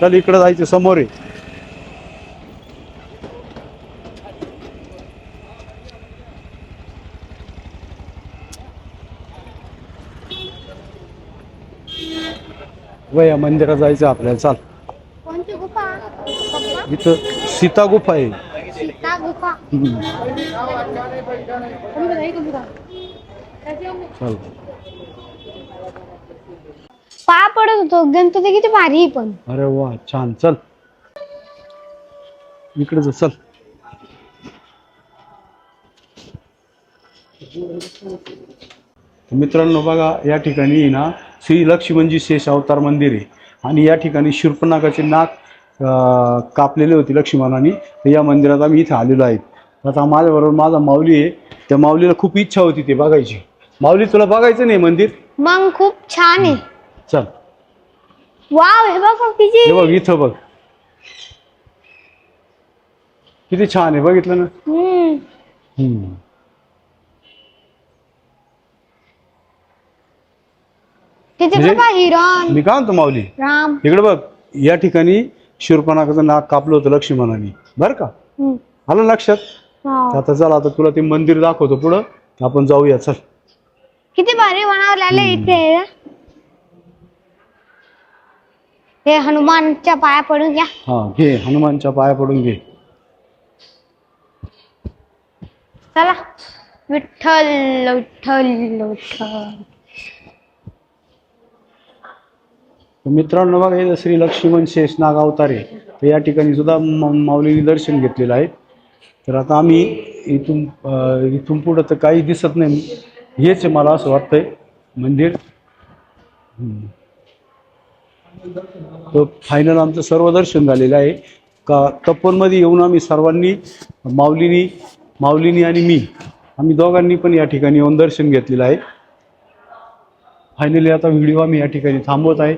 चल इकडे जायचं समोर आहे वय मंदिरात जायचं आपल्याला चाल. कोणती गुफा? इथं सीता गुफा आहे. सीता गुफा. हम्म. चल. पाया पडत होतो. गणपती किती भारी आहे पण. अरे वा छान. चल. इकडे जा चल. तर मित्रांनो बघा या ठिकाणी ना श्री लक्ष्मणजी शेष अवतार मंदिर आहे. आणि या ठिकाणी शिल्पनागाचे नाक कापलेले होते लक्ष्मणाने. तर या मंदिरात आम्ही इथे आलेलो आहेत आता माझ्याबरोबर माझा माऊली आहे. त्या माऊलीला खूप इच्छा होती ते बघायची. माऊली तुला बघायचं नाही मंदिर? मग खूप छान आहे. चल. वाव हे बघ किती हे बघ इथं बघ. किती छान आहे बघितलं ना? हम्म. हम्म. तिथे म्हणजे- बघा हिरण. मी काय म्हणतो माऊली? राम. इकडे बघ या ठिकाणी शिरपणाचं नाक कापलं होतं लक्ष्मणाने. बरं का? हम्म. आलं लक्षात? वाव. तर आता चला आता तुला ते मंदिर दाखवतो पुढं. आपण जाऊया चल. किती भारी बनवलेलं इथे. हे हनुमानच्या पाया पडून घ्या. हा घे हनुमानच्या पाया पडून घे. चला. विठ्ठल विठ्ठल विठ्ठल. तर मित्रांनो बघा हे श्री लक्ष्मण शेष नाग अवतार तर या ठिकाणी सुद्धा म- माऊलीने दर्शन घेतलेलं आहे. तर आता आम्ही इथून अं, इथून पुढं तर काही दिसत नाही. हेच मला असं वाटतंय. मंदिर. तर फायनल आमचं सर्व दर्शन झालेलं आहे. का तपोनमध्ये येऊन आम्ही सर्वांनी माऊलीनी माऊलीनी आणि मी आम्ही दोघांनी पण या ठिकाणी येऊन दर्शन घेतलेलं आहे. फायनली आता व्हिडिओ आम्ही या ठिकाणी थांबवत आहे.